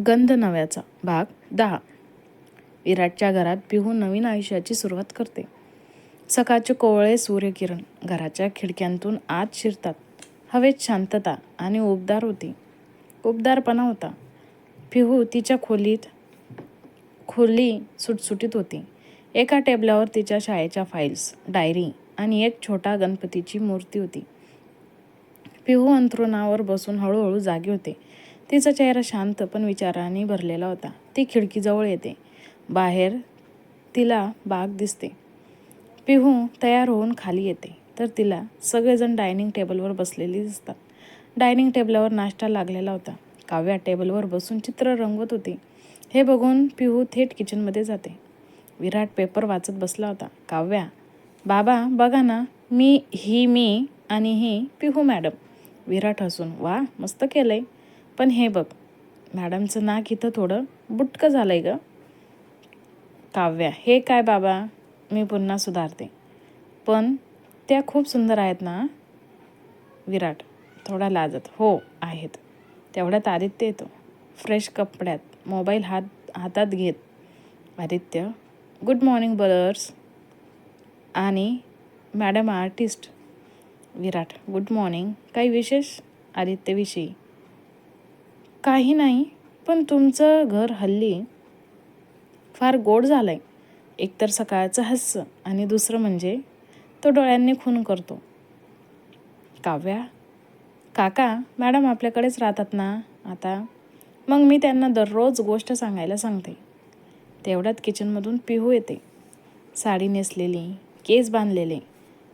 गंध नव्याचा. भाग दहा. विराटच्या घरात पिहू नवीन आयुष्याची सुरुवात करते. सकाळचे कोवळे सूर्यकिरण घराच्या खिडक्यांतून आत शिरतात. हवेत शांतता आणि उबदार होती. उबदारपणा होता. पिहू तिच्या खोलीत खोली सुटसुटीत होती. एका टेबलावर तिच्या शाळेच्या फाईल्स डायरी आणि एक छोटा गणपतीची मूर्ती होती. पिहू अंथरुणावर बसून हळूहळू जागी होते. तिचा चेहरा शांत पण विचाराने भरलेला होता. ती खिडकीजवळ येते. बाहेर तिला बाग दिसते. पिहू तयार होऊन खाली येते. तर तिला सगळेजण डायनिंग टेबलवर बसलेली दिसतात. डायनिंग टेबलावर नाश्ता लागलेला होता. काव्या टेबलवर बसून चित्र रंगवत होती. हे बघून पिहू थेट किचनमध्ये जाते. विराट पेपर वाचत बसला होता. काव्या बाबा बघा ना मी ही मी आणि ही पिहू मॅडम. विराट हसून वा मस्त केलं आहे पण हे बघ मॅडमचं नाक इथं थोडं बुटकं झालं आहे ग. काव्या हे काय बाबा? मी पुन्हा सुधारते. पण त्या खूप सुंदर आहेत ना? विराट थोडा लाजत. हो आहेत. तेवढ्यात आदित्य येतो. फ्रेश कपड्यात मोबाईल हात हातात घेत. Aditya good morning brothers. आणि madam artist. Virat good morning. काही विशेष? आदित्यविषयी. काही नाही पण तुमचं घर हल्ली फार गोड झालं आहे एकतर सकाळचं हास्य आणि दुसरं म्हणजे तो डोळ्यांनी खून करतो. काव्या काका मॅडम आपल्याकडेच राहतात ना? आता मग मी त्यांना दररोज गोष्ट सांगायला सांगते. तेवढ्यात किचनमधून पिहू येते. साडी नेसलेली केस बांधलेले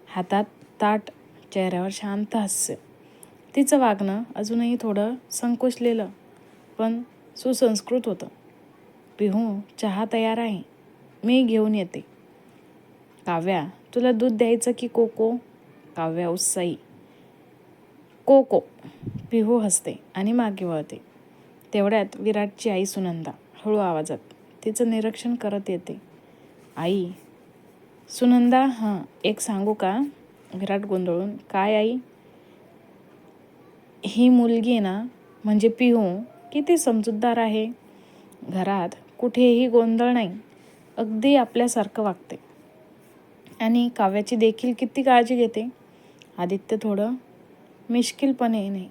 हातात ताट चेहऱ्यावर शांत हास्य. तिचं वागणं अजूनही थोडं संकोचलेलं. पण सुसंस्कृत होतं. पिहू चहा तयार आहे. मी घेऊन येते. काव्या तुला दूध द्यायचं की कोको? काव्या उत्साही. कोको. पिहू हसते आणि मागे वळते. तेवढ्यात विराटची आई सुनंदा हळू आवाजात. तिचं निरीक्षण करत येते. आई. सुनंदा हां एक सांगू का? विराट गोंधळून काय आई? ही मुलगी ना म्हणजे पिहू किती समजूतदार आहे? घरात कुठेही गोंधळ नाही. अगदी आपल्यासारखं वागते. आणि काव्याची देखील किती काळजी घेते? आदित्य थोडं मिश्किलपणे नाही.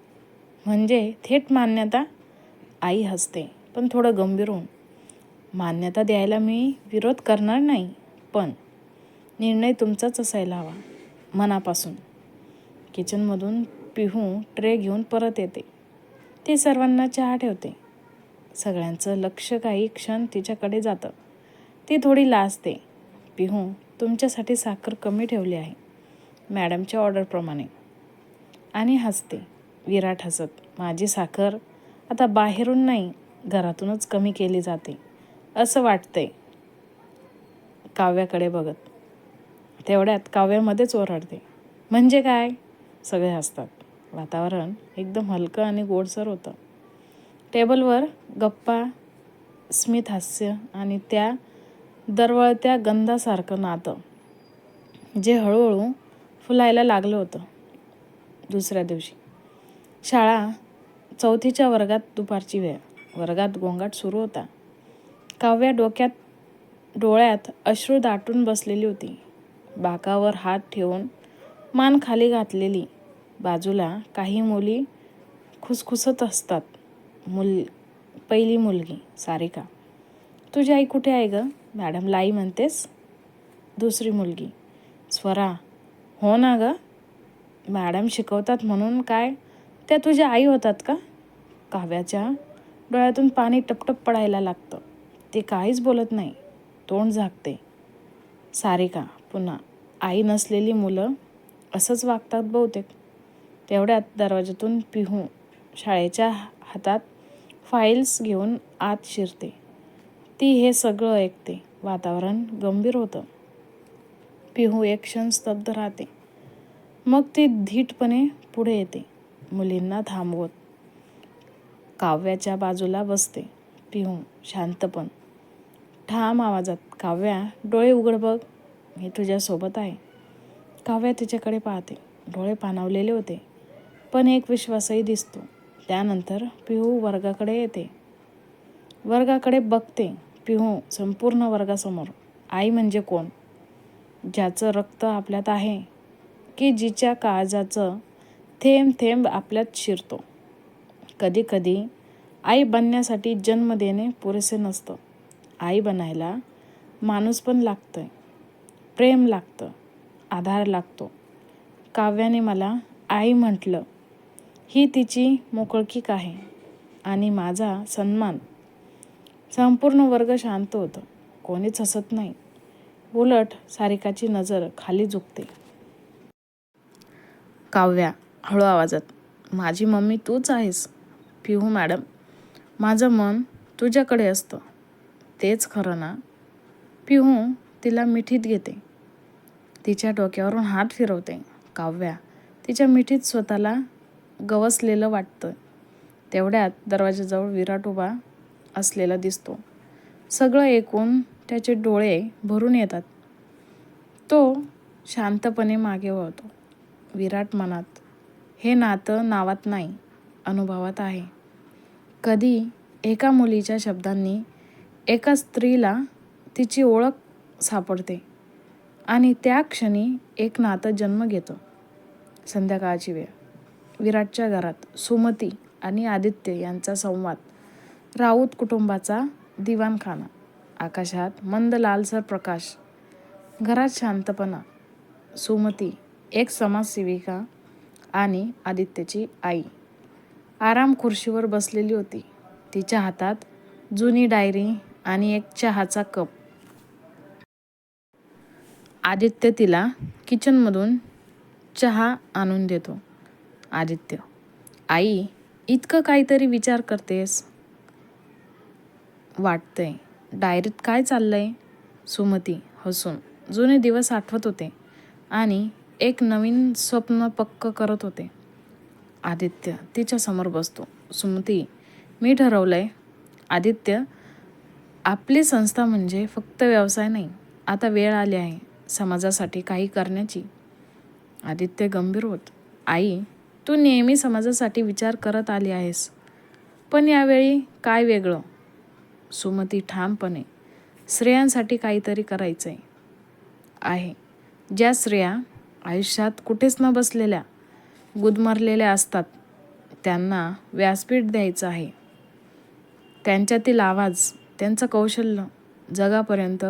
म्हणजे थेट मान्यता? आई हसते पण थोडं गंभीर होऊन. मान्यता द्यायला मी विरोध करणार नाही पण निर्णय तुमचाच असायला हवा मनापासून. किचनमधून पिहू ट्रे घेऊन परत येते. ती सर्वांना चहा ठेवते. सगळ्यांचं लक्ष काही क्षण तिच्याकडे जातं. ती थोडी लाजते. पिहू तुमच्यासाठी साखर कमी ठेवली आहे. मॅडमच्या ऑर्डरप्रमाणे आणि हसते. विराट हसत. माझी साखर आता बाहेरून नाही घरातूनच कमी केली जाते. असं वाटतंय. काव्याकडे बघत. तेवढ्यात काव्यामध्येच ओरडते. म्हणजे काय? सगळे हसतात. वातावरण एकदम हलकं आणि गोडसर होतं. टेबलवर गप्पा स्मित हास्य आणि त्या दरवळत्या गंधासारखं नातं जे हळूहळू फुलायला लागलं होतं दुसऱ्या दिवशी. शाळा चौथीच्या वर्गात दुपारची वेळ. वर्गात गोंगाट सुरू होता. काव्या डोक्यात डोळ्यात अश्रू दाटून बसलेली होती. बाकावर हात ठेवून मान खाली घातलेली बाजूला काही मुली खुसखुसत असतात. मुल पहिली मुलगी सारिका. तुझी आई कुठे आहे ग? मॅडमला आई म्हणतेस. दुसरी मुलगी. स्वरा. हो ना ग. मॅडम शिकवतात म्हणून काय? त्या तुझ्या आई होतात का? काव्याच्या डोळ्यातून पाणी टपटप पडायला लागतं. ते काहीच बोलत नाही. तोंड झाकते. सारिका पुन्हा. आई नसलेली मुलं असंच वागतात बहुतेक. तेवढ्यात दरवाजातून पिहू शाळेच्या हातात फाईल्स घेऊन आत शिरते. ती हे सगळं ऐकते. वातावरण गंभीर होतं. पिहू एक क्षण स्तब्ध राहते. मग ती धीटपणे पुढे येते. मुलींना थांबवत. काव्याच्या बाजूला बसते. पिहू शांतपण. ठाम आवाजात काव्या डोळे उघड बघ. मी तुझ्यासोबत आहे. काव्या तिच्याकडे पाहते. डोळे पाणावलेले होते. पण एक विश्वासही दिसतो. त्यानंतर पिहू वर्गाकडे येते. वर्गाकडे बघते पिहू संपूर्ण वर्गासमोर. आई म्हणजे कोण? ज्याचं रक्त आपल्यात आहे की जिच्या काळजाचं थेंब थेंब आपल्यात शिरतो. कधी कधी आई बनण्यासाठी जन्म देणे पुरेसे नसतं. आई बनायला माणूस पण लागतं प्रेम लागतं आधार लागतो. काव्याने मला आई म्हटलं ही तिची मोकळकीक आहे आणि माझा सन्मान. संपूर्ण वर्ग शांत होतं. कोणीच हसत नाही. उलट सारिकाची नजर खाली झुकते. काव्या हळू आवाजात माझी मम्मी तूच आहेस. पिहू मॅडम माझं मन तुझ्याकडे असतं. तेच खरं ना. पिहू तिला मिठीत घेते. तिच्या डोक्यावरून हात फिरवते. काव्या तिच्या मिठीत स्वतःला गवसलेलं वाटतं तेवढ्यात दरवाजाजवळ विराट उभा असलेला दिसतो. सगळं ऐकून त्याचे डोळे भरून येतात. तो शांतपणे मागे वळतो. विराट मनात हे नातं नावात नाही अनुभवात आहे. कधी एका मुलीच्या शब्दांनी एका स्त्रीला तिची ओळख सापडते आणि त्या क्षणी एक नातं जन्म घेतं. संध्याकाळची वेळ. विराटच्या घरात सुमती आणि आदित्य यांचा संवाद. राऊत कुटुंबाचा दिवाणखाना. आकाशात मंद लालसर प्रकाश. घरात शांतपणा. सुमती एक समाजसेविका आणि आदित्यची आई. आराम खुर्शीवर बसलेली होती. तिच्या हातात जुनी डायरी आणि एक चहाचा कप. आदित्य तिला किचनमधून चहा आणून देतो. आदित्य. आई इतकं काहीतरी विचार करतेस. वाटतंय. डायरीत काय चाललंय? सुमती हसून. जुने दिवस आठवत होते आणि एक नवीन स्वप्न पक्क करत होते. आदित्य तिच्यासमोर बसतो. सुमती मी ठरवलंय. आदित्य आपली संस्था म्हणजे फक्त व्यवसाय नाही. आता वेळ आली आहे समाजासाठी काही करण्याची. आदित्य गंभीर होत आई तू नेहमी समाजासाठी विचार करत आली आहेस. पण यावेळी काय वेगळं? सुमती ठामपणे स्त्रियांसाठी काहीतरी करायचं आहे. ज्या स्त्रिया आयुष्यात कुठेच न बसलेल्या गुदमरलेल्या असतात त्यांना व्यासपीठ द्यायचं आहे. त्यांच्यातील आवाज त्यांचं कौशल्य जगापर्यंत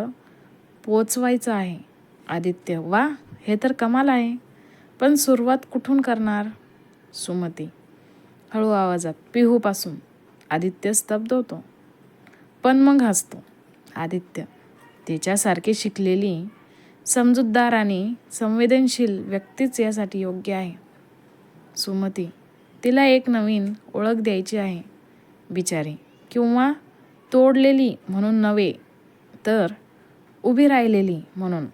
पोचवायचं आहे. आदित्य वा हे तर कमाल आहे. पण सुरुवात कुठून करणार? सुमती. हळू आवाजात पिहूपासून. आदित्य स्तब्ध होतो. पण मग हसतो. आदित्य तिच्यासारखी शिकलेली समजूतदार आणि संवेदनशील व्यक्तीच यासाठी योग्य आहे. सुमती तिला एक नवीन ओळख द्यायची आहे. बिचारी किंवा तोडलेली म्हणून नव्हे तर उभी राहिलेली म्हणून.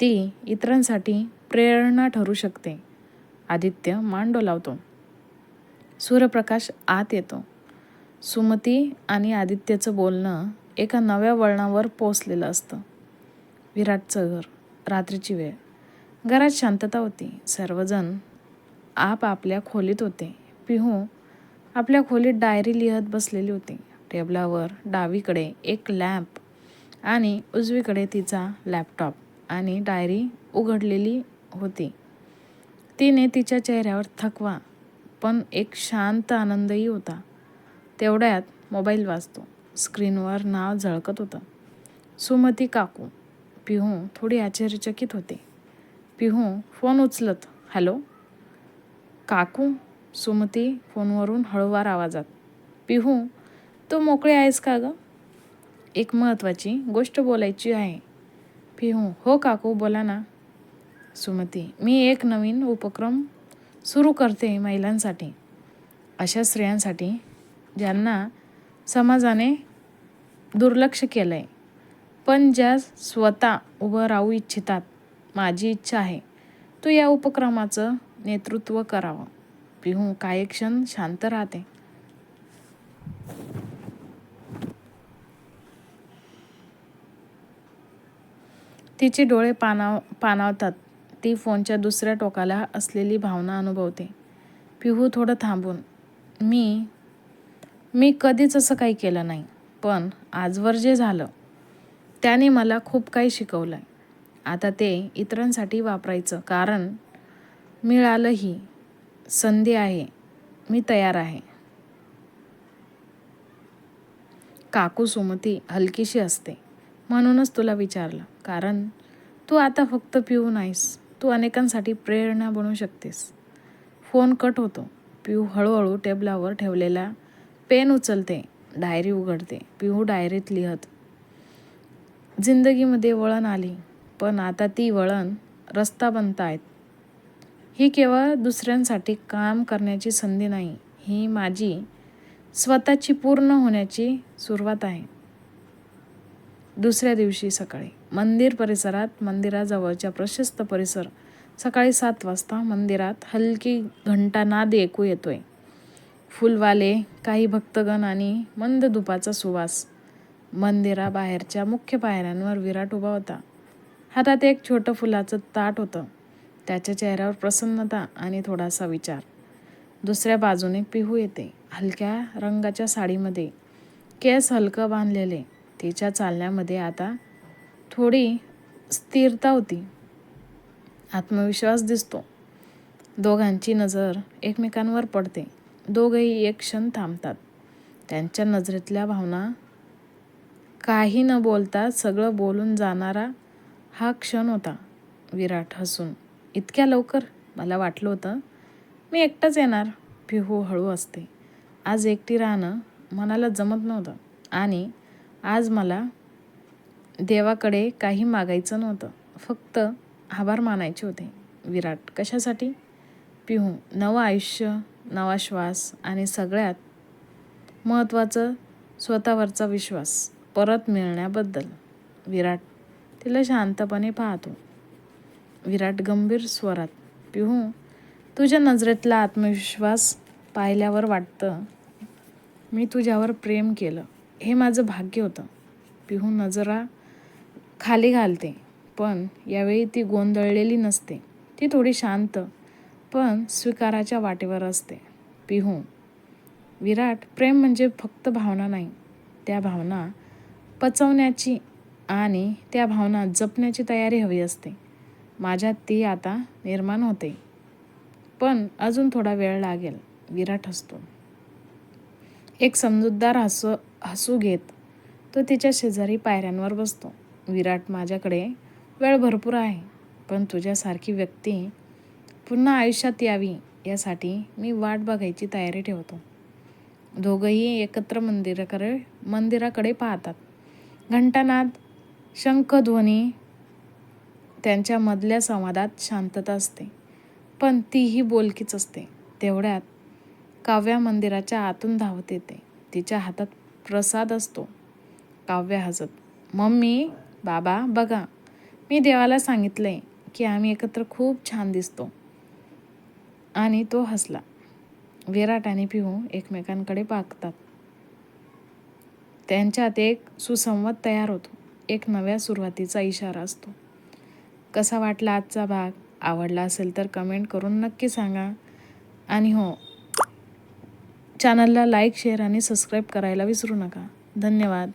ती इतरांसाठी प्रेरणा ठरू शकते. आदित्य मान डोलावतो सूर्यप्रकाश आत येतो. सुमती आणि आदित्यचं बोलणं एका नव्या वळणावर पोचलेलं असतं. विराटचं घर रात्रीची वेळ. घरात शांतता होती. सर्वजण आप आपल्या खोलीत होते. पिहू आपल्या खोलीत डायरी लिहत बसलेली होती. टेबलावर डावीकडे एक लॅम्प आणि उजवीकडे तिचा लॅपटॉप आणि डायरी उघडलेली होती. तिने तिच्या चेहऱ्यावर थकवा पण एक शांत आनंदही होता. तेवढ्यात मोबाईल वाजतो. स्क्रीनवर नाव झळकत होतं. सुमती काकू पिहू थोडी आश्चर्यचकित होते. पिहू फोन उचलत हॅलो? काकू सुमती फोनवरून हळूवार आवाजात पिहू तू मोकळे आहेस का गं? एक महत्त्वाची गोष्ट बोलायची आहे. पिहू हो काकू बोला ना. सुमती मी एक नवीन उपक्रम सुरू करते महिलांसाठी. अशा स्त्रियांसाठी ज्यांना समाजाने दुर्लक्ष केलं आहे पण ज्या स्वतः उभं राहू इच्छितात माझी इच्छा आहे तू या उपक्रमाचं नेतृत्व करावं. पिहू काही क्षण शांत राहते. तिचे डोळे पानाव पानावतात. ती फोनच्या दुसऱ्या टोकाला असलेली भावना अनुभवते. पिहू थोडं थांबून मी मी कधीच असं काही केलं नाही पण आजवर जे झालं त्याने मला खूप काही शिकवलं आहे आता ते इतरांसाठी वापरायचं कारण मिळालंही संधी आहे मी तयार आहे. काकू सुमती हलकीशी असते. म्हणूनच तुला विचारलं कारण तू आता फक्त पिऊ नाहीस तू अनेकांसाठी प्रेरणा बनू शकतेस. फोन कट होतो. पिऊ हळूहळू टेबलावर ठेवलेला पेन उचलते. डायरी उघडते. पिहू डायरीत लिहत. जिंदगीमध्ये वळण आली पण आता ती वळण रस्ता बनतायत ही केवळ दुसऱ्यांसाठी काम करण्याची संधी नाही ही माझी स्वतःची पूर्ण होण्याची सुरुवात आहे. दुसऱ्या दिवशी सकाळी. मंदिर परिसरात मंदिराजवळच्या प्रशस्त परिसर. सकाळी सात वाजता मंदिरात हलकी घंटानाद ऐकू येतोय. फुलवाले काही भक्तगण आणि मंद दुपाचा सुवास. मंदिराबाहेरच्या मुख्य पायऱ्यांवर विराट उभा होता. हातात एक छोटं फुलाचं ताट होतं. त्याच्या चेहऱ्यावर प्रसन्नता आणि थोडासा विचार. दुसऱ्या बाजूने पिहू येते. हलक्या रंगाच्या साडीमध्ये केस हलकं बांधलेले. तिच्या चालण्यामध्ये आता थोडी स्थिरता होती. आत्मविश्वास दिसतो. दोघांची नजर एकमेकांवर पडते. दोघंही एक क्षण थांबतात. त्यांच्या नजरेतल्या भावना काही न बोलता सगळं बोलून जाणारा हा क्षण होता. विराट हसून इतक्या लवकर? मला वाटलं होतं मी एकटाच येणार पिहू हळू असते आज एकटी राहणं मनाला जमत नव्हतं आणि आज मला देवाकडे काही मागायचं नव्हतं. फक्त आभार मानायचे होते. विराट कशासाठी? पिहू नवं आयुष्य नवा श्वास आणि सगळ्यात महत्त्वाचं स्वतःवरचा विश्वास परत मिळण्याबद्दल. विराट तिला शांतपणे पाहतो. विराट गंभीर स्वरात पिहू तुझ्या नजरेतला आत्मविश्वास पाहिल्यावर वाटतं मी तुझ्यावर प्रेम केलं. हे माझं भाग्य होतं. पिहू नजरा खाली घालते पण यावेळी ती गोंधळलेली नसते. ती थोडी शांत पण स्वीकाराच्या वाटेवर असते. पिहू विराट प्रेम म्हणजे फक्त भावना नाही. त्या भावना पचवण्याची आणि त्या भावना जपण्याची तयारी हवी असते. माझ्यात ती आता निर्माण होते. पण अजून थोडा वेळ लागेल. विराट हसतो. एक समजूतदार हसू हसू घेत तो तिच्या शेजारी पायऱ्यांवर बसतो. विराट माझ्याकडे वेळ भरपूर आहे पण तुझ्यासारखी व्यक्ती पुन्हा आयुष्यात यावी यासाठी मी वाट बघायची तयारी ठेवतो. दोघंही एकत्र मंदिराकडे मंदिराकडे पाहतात. घंटानाद शंखध्वनी त्यांच्या मधल्या संवादात शांतता असते पण तीही बोलकीच असते. तेवढ्यात काव्या मंदिराच्या आतून धावत येते. तिच्या हातात प्रसाद असतो. काव्य हसत मम्मी बाबा बघा मी देवाला सांगितलंय की आम्ही एकत्र खूप छान दिसतो. आणि तो हसला. विराट आणि पिहू एकमेकांकडे पाकतात त्यांच्यात एक सुसंवाद तयार होतो. एक नव्या सुरुवातीचा इशारा असतो. कसा वाटला आजचा भाग? आवडला असेल तर कमेंट करून नक्की सांगा. आणि हो चॅनलला लाईक शेअर आणि सबस्क्राईब करायला विसरू नका. धन्यवाद.